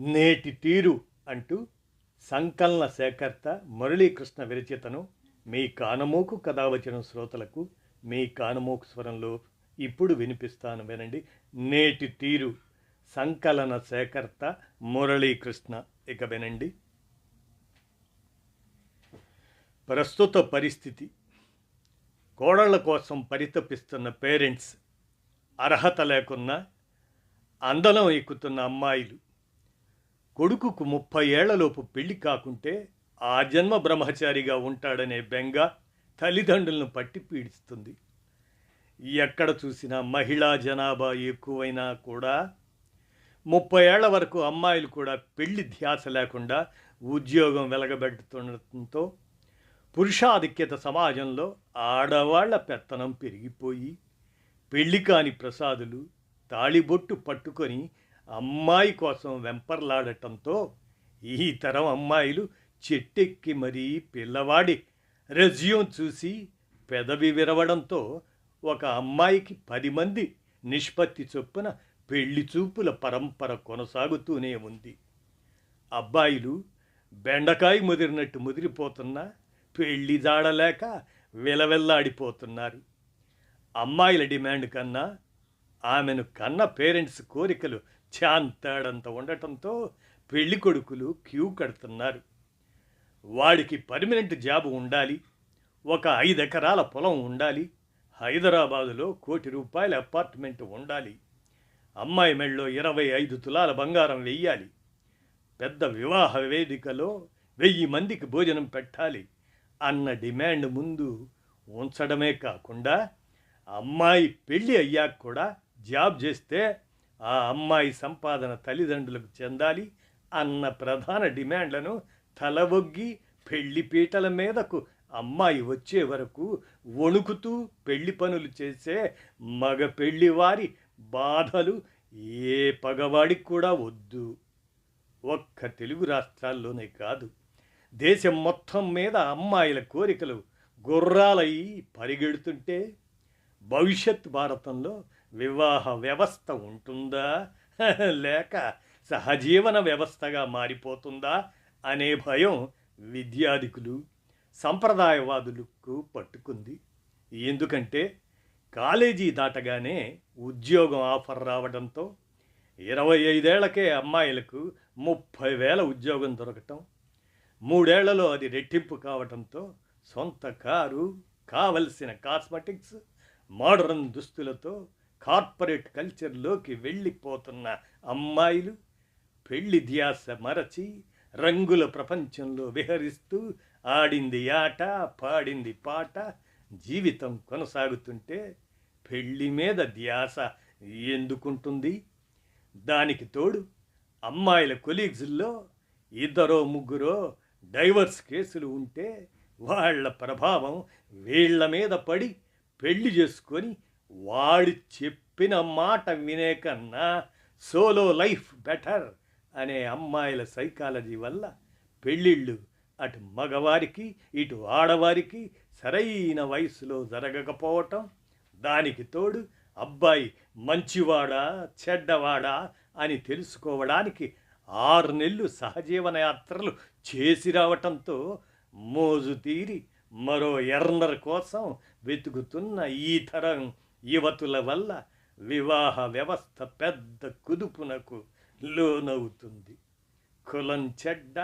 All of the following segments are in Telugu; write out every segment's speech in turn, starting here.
నేటి తీరు అంటూ సంకలన సేకర్త మురళీకృష్ణ విరచితను మీ కానమోకు కథావచన శ్రోతలకు మీ కానమోకు స్వరంలో ఇప్పుడు వినిపిస్తాను వినండి. నేటి తీరు సంకలన సేకర్త మురళీకృష్ణ. ఇక వినండి. ప్రస్తుత పరిస్థితి. కోడళ్ళ కోసం పరితపిస్తున్న పేరెంట్స్ అర్హత లేకున్నా అందలం ఎక్కుతున్న అమ్మాయిలు కొడుకుకు ముప్పై ఏళ్ళలోపు పెళ్ళి కాకుంటే ఆ జన్మ బ్రహ్మచారిగా ఉంటాడనే బెంగ తల్లిదండ్రులను పట్టి పీడిస్తుంది. ఎక్కడ చూసినా మహిళా జనాభా ఎక్కువైనా కూడా ముప్పై ఏళ్ళ వరకు అమ్మాయిలు కూడా పెళ్ళి ధ్యాస లేకుండా ఉద్యోగం వెలగబెడుతుండటంతో పురుషాధిక్యత సమాజంలో ఆడవాళ్ళ పెత్తనం పెరిగిపోయి పెళ్ళి కాని ప్రసాదులు తాళిబొట్టు పట్టుకొని అమ్మాయి కోసం వెంపర్లాడటంతో ఈ తరం అమ్మాయిలు చెట్టెక్కి మరీ పిల్లవాడి. రెజ్యూమ్ చూసి పెదవి విరవడంతో ఒక అమ్మాయికి పది మంది నిష్పత్తి చొప్పున పెళ్ళి చూపుల పరంపర కొనసాగుతూనే ఉంది. అబ్బాయిలు బెండకాయ ముదిరినట్టు ముదిరిపోతున్నా పెళ్ళి జాడలేక విలవెల్లాడిపోతున్నారు. అమ్మాయిల డిమాండ్ కన్నా ఆమెను కన్న పేరెంట్స్ కోరికలు చాంతాడంత ఉండటంతో పెళ్ళి కొడుకులు క్యూ కడుతున్నారు. వాడికి పర్మనెంట్ జాబ్ ఉండాలి. ఒక ఐదు ఎకరాల పొలం ఉండాలి. హైదరాబాదులో కోటి రూపాయల అపార్ట్మెంట్ ఉండాలి. అమ్మాయి మెళ్ళలో ఇరవై ఐదు తులాల బంగారం వెయ్యాలి. పెద్ద వివాహ వేదికలో వెయ్యి మందికి భోజనం పెట్టాలి అన్న డిమాండ్ ముందు ఉంచడమే కాకుండా అమ్మాయి పెళ్ళి అయ్యాక కూడా జాబ్ చేస్తే ఆ అమ్మాయి సంపాదన తల్లిదండ్రులకు చెందాలి అన్న ప్రధాన డిమాండ్లను తలవొగ్గి పెళ్ళి పీటల మీదకు అమ్మాయి వచ్చే వరకు వణుకుతూ పెళ్ళి పనులు చేసే మగ పెళ్ళివారి బాధలు ఏ పగవాడికి కూడా వద్దు. ఒక్క తెలుగు రాష్ట్రాల్లోనే కాదు. దేశం మొత్తం మీద అమ్మాయిల కోరికలు గుర్రాలయ్యి పరిగెడుతుంటే భవిష్యత్ భారతంలో వివాహ వ్యవస్థ ఉంటుందా? లేక సహజీవన వ్యవస్థగా మారిపోతుందా అనే భయం విద్యాధికులు సంప్రదాయవాదులకు పట్టుకుంది. ఎందుకంటే కాలేజీ దాటగానే ఉద్యోగం ఆఫర్ రావడంతో ఇరవై ఐదేళ్ళకే అమ్మాయిలకు ముప్పై వేల ఉద్యోగం దొరకటం మూడేళ్ళలో అది రెట్టింపు కావడంతో సొంత కారు కావలసిన కాస్మెటిక్స్ మోడర్న్ దుస్తులతో కార్పొరేట్ కల్చర్లోకి వెళ్ళిపోతున్న అమ్మాయిలు పెళ్ళి ధ్యాస మరచి రంగుల ప్రపంచంలో విహరిస్తూ ఆడింది ఆట పాడింది పాట జీవితం కొనసాగుతుంటే పెళ్ళి మీద ధ్యాస ఎందుకుంటుంది? దానికి తోడు అమ్మాయిల కొలీగ్స్లో ఇద్దరో ముగ్గురో డైవర్స్ కేసులు ఉంటే వాళ్ళ ప్రభావం వీళ్ళ మీద పడి పెళ్ళి చేసుకొని వాడు చెప్పిన మాట వినే కన్నా సోలో లైఫ్ బెటర్ అనే అమ్మాయిల సైకాలజీ వల్ల పెళ్ళిళ్ళు అటు మగవారికి ఇటు ఆడవారికి సరైన వయసులో జరగకపోవటం దానికి తోడు అబ్బాయి మంచివాడా చెడ్డవాడా అని తెలుసుకోవడానికి ఆరు నెలలు సహజీవన యాత్రలు చేసి రావటంతో మోజు తీరి మరో ఎర్నర్ కోసం వెతుకుతున్న ఈ తరం యువతుల వల్ల వివాహ వ్యవస్థ పెద్ద కుదుపునకు లోనవుతుంది. కులం చెడ్డ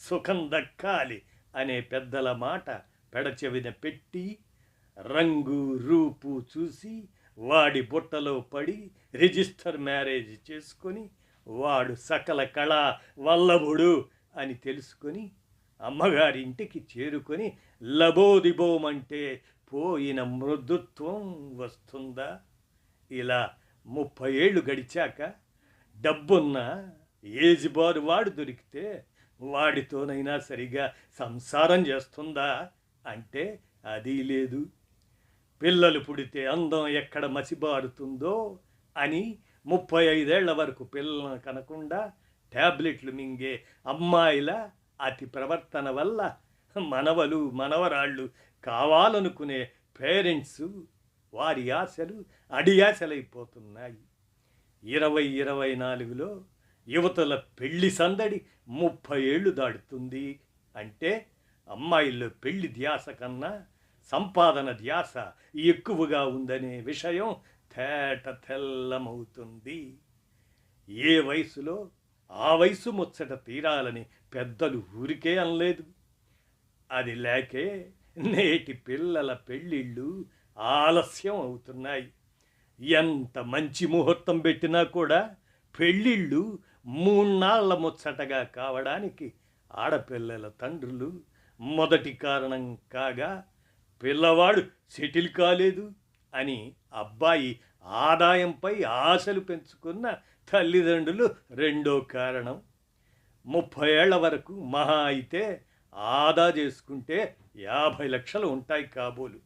సుఖం దక్కాలి అనే పెద్దల మాట పెడచెవిన పెట్టి రంగు రూపు చూసి వాడి బుట్టలో పడి రిజిస్టర్ మ్యారేజ్ చేసుకొని వాడు సకల కళ వల్లభుడు అని తెలుసుకొని అమ్మగారి ఇంటికి చేరుకొని లబోదిబోమంటే పోయిన మృదుత్వం వస్తుందా? ఇలా ముప్పై ఏళ్ళు గడిచాక డబ్బున్న ఏజ్ బారు వాడు దొరికితే వాడితోనైనా సరిగా సంసారం చేస్తుందా? అంటే అది లేదు. పిల్లలు పుడితే అందం ఎక్కడ మసిబారుతుందో అని ముప్పై ఐదేళ్ళ వరకు పిల్లలను కనకుండా ట్యాబ్లెట్లు మింగే అమ్మాయిల అతి ప్రవర్తన వల్ల మనవలు మనవరాళ్ళు కావాలనుకునే పేరెంట్స్ వారి ఆశలు అడియాశలైపోతున్నాయి ఇరవై ఇరవై నాలుగులో యువతల పెళ్ళి సందడి ముప్పై ఏళ్ళు దాడుతుంది అంటే అమ్మాయిల్లో పెళ్ళి ధ్యాస కన్నా సంపాదన ధ్యాస ఎక్కువగా ఉందనే విషయం తేట తెల్లమవుతుంది. ఏ వయసులో ఆ వయసు ముచ్చట తీరాలని పెద్దలు ఊరికే అనలేదు. అది లేకే నేటి పిల్లల పెళ్ళిళ్ళు ఆలస్యం అవుతున్నాయి. ఎంత మంచి ముహూర్తం పెట్టినా కూడా పెళ్ళిళ్ళు మూన్నాళ్ళ ముచ్చటగా కావడానికి ఆడపిల్లల తండ్రులు మొదటి కారణం కాగా పిల్లవాడు సెటిల్ కాలేదు అని అబ్బాయి ఆదాయంపై ఆశలు పెంచుకున్న తల్లిదండ్రులు రెండో కారణం. ముప్పై ఏళ్ళ వరకు మహా అయితే ఆదా చేసుకుంటే యాభై లక్షలు ఉంటాయి కాబోలు.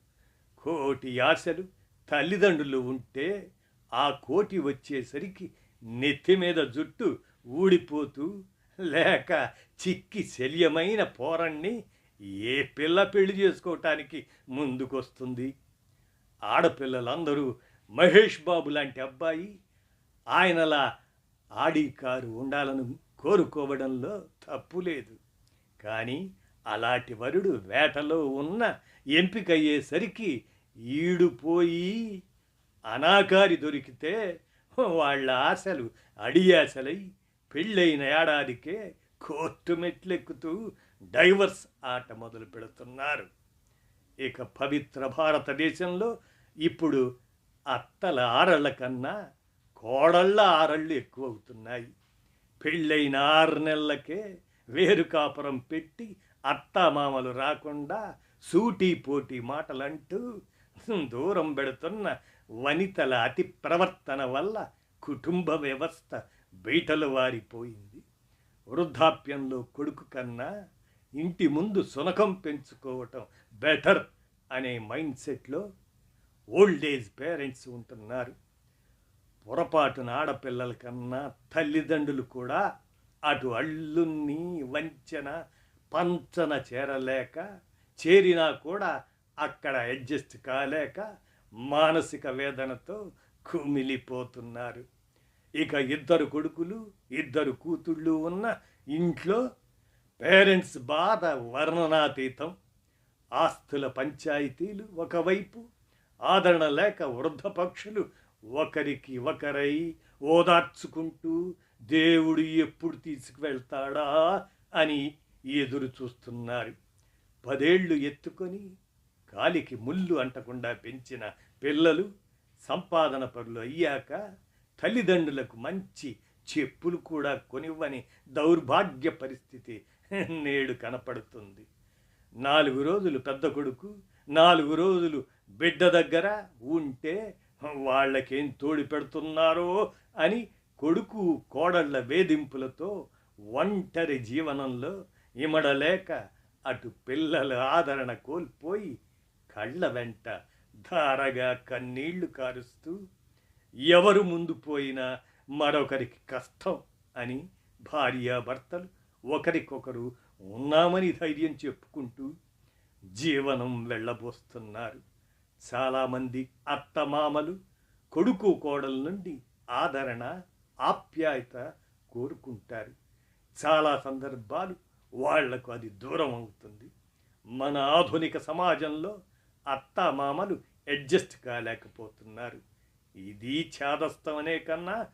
కోటి ఆశలు తల్లిదండ్రులు ఉంటే ఆ కోటి వచ్చేసరికి నెత్తి మీద జుట్టు ఊడిపోతూ లేక చిక్కి శల్యమైన పోరణ్ణి ఏ పిల్ల పెళ్ళి చేసుకోవటానికి ముందుకొస్తుంది? ఆడపిల్లలందరూ మహేష్ బాబు లాంటి అబ్బాయి ఆయనలా ఆడి కారు ఉండాలని కోరుకోవడంలో తప్పు లేదు కానీ అలాంటి వరుడు వేటలో ఉన్న ఎంపికయ్యేసరికి ఈడుపోయి అనాకారి దొరికితే వాళ్ళ ఆశలు అడియాశలై పెళ్ళైన ఏడాదికే కోర్టు మెట్లెక్కుతూ డైవర్స్ ఆట మొదలు పెడుతున్నారు. ఇక పవిత్ర భారతదేశంలో ఇప్పుడు అత్తల ఆరళ్ళ కన్నా కోడళ్ళ ఆరళ్ళు ఎక్కువ అవుతున్నాయి పెళ్ళైన ఆరు నెలలకే వేరు కాపురం పెట్టి అత్తమామలు రాకుండా సూటీ పోటీ మాటలంటూ దూరం పెడుతున్న వనితల అతి ప్రవర్తన వల్ల కుటుంబ వ్యవస్థ బీటలు వారిపోయింది. వృద్ధాప్యంలో కొడుకు కన్నా ఇంటి ముందు సునకం పెంచుకోవటం బెటర్ అనే మైండ్ సెట్లో ఓల్డ్ ఏజ్ పేరెంట్స్ ఉంటున్నారు. పొరపాటున ఆడపిల్లల కన్నా తల్లిదండ్రులు కూడా అటు అల్లున్ని వంచన పంచన చేరలేక చేరినా కూడా అక్కడ అడ్జస్ట్ కాలేక మానసిక వేదనతో కుమిలిపోతున్నారు. ఇక ఇద్దరు కొడుకులు ఇద్దరు కూతుళ్ళు ఉన్న ఇంట్లో పేరెంట్స్ బాధ వర్ణనాతీతం. ఆస్తుల పంచాయతీలు ఒకవైపు ఆదరణ లేక వృద్ధ పక్షులు ఒకరికి ఒకరై ఓదార్చుకుంటూ దేవుడు ఎప్పుడు తీసుకువెళ్తాడా? అని ఎదురు చూస్తున్నారు. పదేళ్ళు ఎత్తుకొని కాలికి ముళ్ళు అంటకుండా పెంచిన పిల్లలు సంపాదన పనులు అయ్యాక తల్లిదండ్రులకు మంచి చెప్పులు కూడా కొనివ్వని దౌర్భాగ్య పరిస్థితి నేడు కనపడుతుంది. నాలుగు రోజులు పెద్ద కొడుకు నాలుగు రోజులు బిడ్డ దగ్గర ఉంటే వాళ్ళకేం తోడి పెడుతున్నారో అని కొడుకు కోడళ్ళ వేధింపులతో ఒంటరి జీవనంలో ఇమడలేక అటు పిల్లల ఆదరణ కోల్పోయి కళ్ళ వెంట ధారగా కన్నీళ్ళు కారుస్తూ ఎవరు ముందు పోయినా మరొకరికి కష్టం అని భార్యాభర్తలు ఒకరికొకరు ఉన్నామని ధైర్యం చెప్పుకుంటూ జీవనం వెళ్ళబోస్తున్నారు. చాలామంది అత్తమామలు కొడుకు కోడల నుండి ఆదరణ ఆప్యాయత కోరుకుంటారు. చాలా సందర్భాలు వాళ్ళకు అది దూరం అవుతుంది. మన ఆధునిక సమాజంలో అత్తామామలు అడ్జస్ట్ కాలేకపోతున్నారు. ఇది ఛాదస్తం అనే కన్నా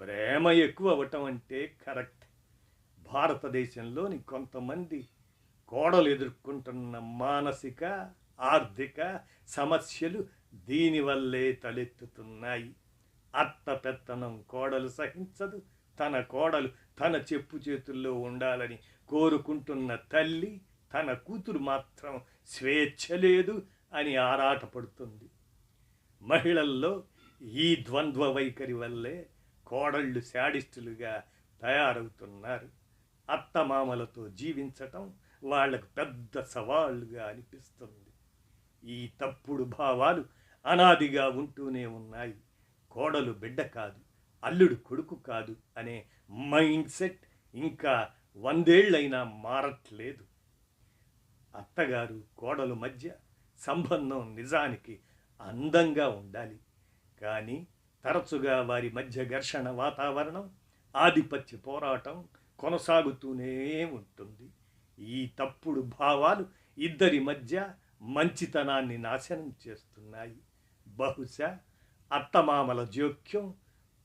ప్రేమ ఎక్కువ అవ్వటం అంటే కరెక్ట్. భారతదేశంలోని కొంతమంది కోడలు ఎదుర్కొంటున్న మానసిక ఆర్థిక సమస్యలు దీనివల్లే తలెత్తుతున్నాయి. అత్త పెత్తనం కోడలు సహించదు తన కోడలు తన చెప్పు చేతుల్లో ఉండాలని కోరుకుంటున్న తల్లి తన కూతురు మాత్రం స్వేచ్ఛ లేదు అని ఆరాటపడుతుంది. మహిళల్లో ఈ ద్వంద్వ వైఖరి వల్లే కోడళ్ళు శాడిస్టులుగా తయారవుతున్నారు. అత్తమామలతో జీవించటం వాళ్ళకు పెద్ద సవాళ్ళుగా అనిపిస్తుంది. ఈ తప్పుడు భావాలు అనాదిగా ఉంటూనే ఉన్నాయి. కోడలు బిడ్డ కాదు. అల్లుడు కొడుకు కాదు అనే మైండ్ సెట్ ఇంకా వందేళ్ళైనా మారట్లేదు. అత్తగారు కోడలు మధ్య సంబంధం నిజానికి అందంగా ఉండాలి. కానీ తరచుగా వారి మధ్య ఘర్షణ వాతావరణం ఆధిపత్య పోరాటం కొనసాగుతూనే ఉంటుంది. ఈ తప్పుడు భావాలు ఇద్దరి మధ్య మంచితనాన్ని నాశనం చేస్తున్నాయి. బహుశా అత్తమామల జోక్యం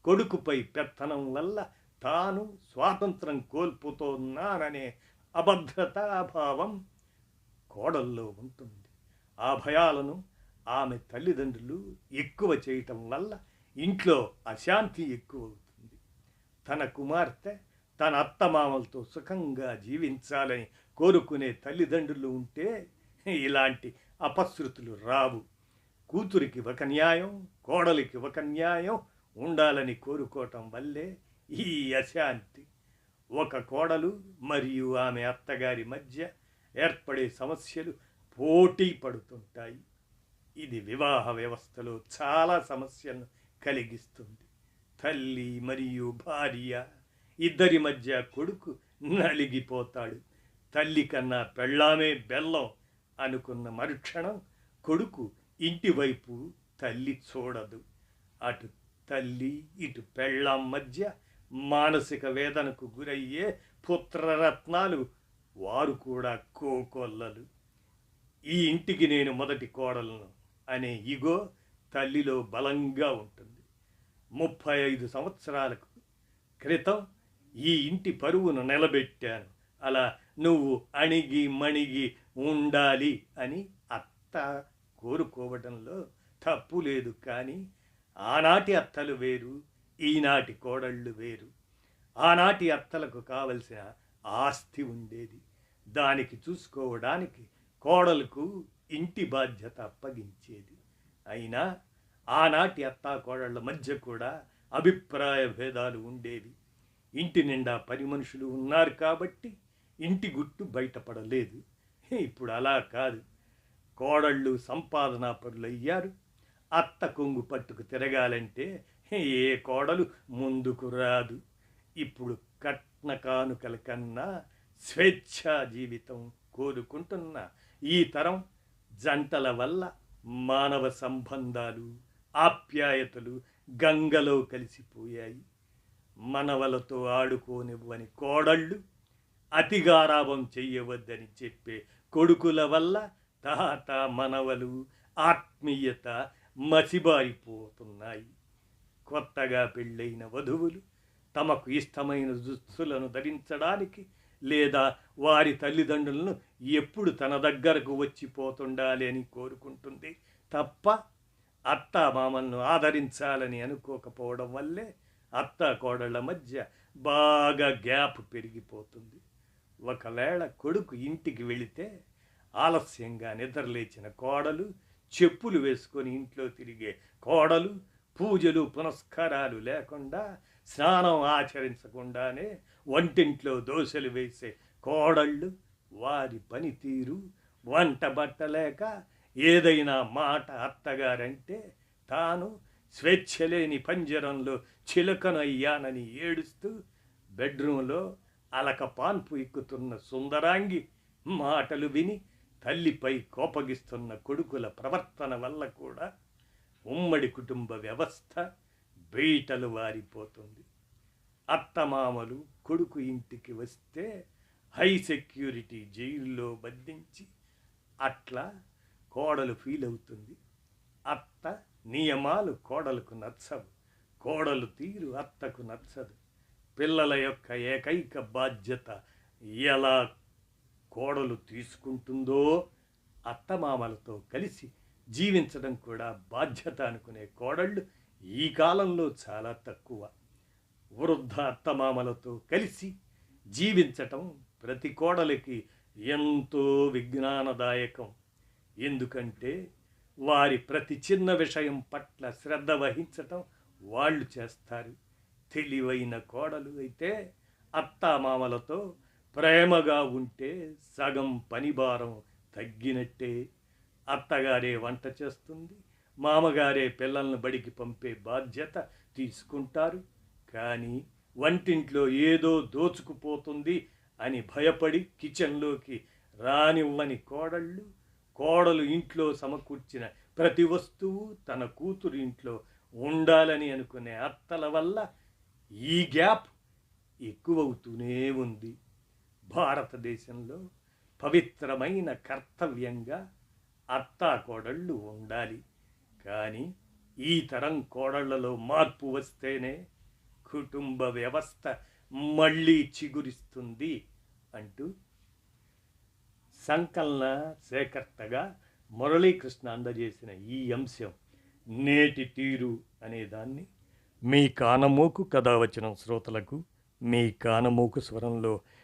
కొడుకుపై పెత్తనం వల్ల తాను స్వాతంత్రం కోల్పోతున్నాననే అభద్రతాభావం కోడల్లో ఉంటుంది. ఆ భయాలను ఆమె తల్లిదండ్రులు ఎక్కువ చేయటం వల్ల ఇంట్లో అశాంతి ఎక్కువ అవుతుంది తన కుమార్తె తన అత్తమామలతో సుఖంగా జీవించాలని కోరుకునే తల్లిదండ్రులు ఉంటే ఇలాంటి అపశృతులు రావు. కూతురికి ఒక న్యాయం కోడలికి ఒక న్యాయం ఉండాలని కోరుకోవటం వల్లే ఈ అశాంతి. ఒక కోడలు మరియు ఆమె అత్తగారి మధ్య ఏర్పడే సమస్యలు పోటీ పడుతుంటాయి. ఇది వివాహ వ్యవస్థలో చాలా సమస్యను కలిగిస్తుంది. తల్లి మరియు భార్య ఇద్దరి మధ్య కొడుకు నలిగిపోతాడు. తల్లి కన్నా పెళ్ళామే బెల్లం అనుకున్న మరుక్షణం కొడుకు ఇంటివైపు తల్లి చూడదు. అటు తల్లి ఇటు పెళ్ళం మధ్య మానసిక వేదనకు గురయ్యే పుత్రరత్నాలు వారు కూడా కోకొల్లలు. ఈ ఇంటికి నేను మొదటి కోడలను అనే ఇగో తల్లిలో బలంగా ఉంటుంది. ముప్పై ఐదు సంవత్సరాలకు క్రితం ఈ ఇంటి పరువును నిలబెట్టాను. అలా నువ్వు అణిగి మణిగి ఉండాలి అని అత్త కోరుకోవడంలో తప్పు లేదు కానీ ఆనాటి అత్తలు వేరు ఈనాటి కోడళ్ళు వేరు. ఆనాటి అత్తలకు కావలసిన ఆస్తి ఉండేది. దానికి చూసుకోవడానికి కోడలకు ఇంటి బాధ్యత అప్పగించేది. అయినా ఆనాటి అత్తా కోడళ్ళ మధ్య కూడా అభిప్రాయ భేదాలు ఉండేవి. ఇంటి నిండా పని మనుషులు ఉన్నారు కాబట్టి ఇంటి గుట్టు బయటపడలేదు. ఇప్పుడు అలా కాదు. కోడళ్ళు సంపాదనా పరులయ్యారు. అత్త కొంగు పట్టుకు తిరగాలంటే ఏ కోడలు ముందుకు రాదు. ఇప్పుడు కట్న కానుకల కన్నా స్వేచ్ఛా జీవితం కోరుకుంటున్న ఈ తరం జంటల వల్ల మానవ సంబంధాలు ఆప్యాయతలు గంగలో కలిసిపోయాయి. మనవలతో ఆడుకోనివ్వని కోడళ్ళు అతిగారాభం చెయ్యవద్దని చెప్పే కొడుకుల వల్ల తాత మనవలు ఆత్మీయత మసిబారిపోతున్నాయి. కొత్తగా పెళ్ళైన వధువులు తమకు ఇష్టమైన దుస్తులను ధరించడానికి లేదా వారి తల్లిదండ్రులను ఎప్పుడు తన దగ్గరకు వచ్చిపోతుండాలి అని కోరుకుంటుంది తప్ప అత్త మామలను ఆదరించాలని అనుకోకపోవడం వల్లే అత్త కోడళ్ళ మధ్య బాగా గ్యాప్ పెరిగిపోతుంది. ఒకవేళ కొడుకు ఇంటికి వెళితే ఆలస్యంగా నిద్రలేచిన కోడలు చెప్పులు వేసుకొని ఇంట్లో తిరిగే కోడలు పూజలు పునస్కారాలు లేకుండా స్నానం ఆచరించకుండానే వంటింట్లో దోశలు వేసే కోడళ్ళు వారి పనితీరు వంట బట్టలేక ఏదైనా మాట అత్తగారంటే తాను స్వేచ్ఛ లేని పంజరంలో చిలకను అయ్యానని ఏడుస్తూ బెడ్రూంలో అలక పాన్పు ఎక్కుతున్న సుందరాంగి మాటలు విని తల్లిపై కోపగిస్తున్న కొడుకుల ప్రవర్తన వల్ల కూడా ఉమ్మడి కుటుంబ వ్యవస్థ బీటలు వారిపోతుంది అత్తమామలు కొడుకు ఇంటికి వస్తే హై సెక్యూరిటీ జైల్లో బంధించి అట్లా కోడలు ఫీల్ అవుతుంది. అత్త నియమాలు కోడలకు నచ్చవు. కోడలు తీరు అత్తకు నచ్చదు. పిల్లల యొక్క ఏకైక బాధ్యత ఎలా కోడలు తీసుకుంటుందో అత్తమామలతో కలిసి జీవించడం కూడా బాధ్యత అనుకునే కోడళ్ళు ఈ కాలంలో చాలా తక్కువ. వృద్ధ అత్తమామలతో కలిసి జీవించటం ప్రతి కోడలికి ఎంతో విజ్ఞానదాయకం. ఎందుకంటే వారి ప్రతి చిన్న విషయం పట్ల శ్రద్ధ వహించటం వాళ్ళు చేస్తారు. తెలివైన కోడలు అయితే అత్తామామలతో ప్రేమగా ఉంటే సగం పనిభారం తగ్గినట్టే అత్తగారే వంట చేస్తుంది మామగారే పిల్లల్ని బడికి పంపే బాధ్యత తీసుకుంటారు. కానీ వంటింట్లో ఏదో దోచుకుపోతుంది అని భయపడి కిచెన్లోకి రానివ్వని కోడళ్ళు కోడలు ఇంట్లో సమకూర్చిన ప్రతి వస్తువు తన కూతురు ఇంట్లో ఉండాలని అనుకునే అత్తల వల్ల ఈ గ్యాప్ ఎక్కువవుతూనే ఉంది. భారతదేశంలో పవిత్రమైన కర్తవ్యంగా అత్తా కోడళ్ళు ఉండాలి. కానీ ఈ తరం కోడళ్ళలో మార్పు వస్తేనే కుటుంబ వ్యవస్థ మళ్ళీ చిగురిస్తుంది అంటూ సంకలన సేకర్తగా మురళీకృష్ణ అందజేసిన ఈ అంశం నేటి తీరు అనేదాన్ని మీ కానమోకు కథ వచ్చిన శ్రోతలకు మీ కానమోకు స్వరంలో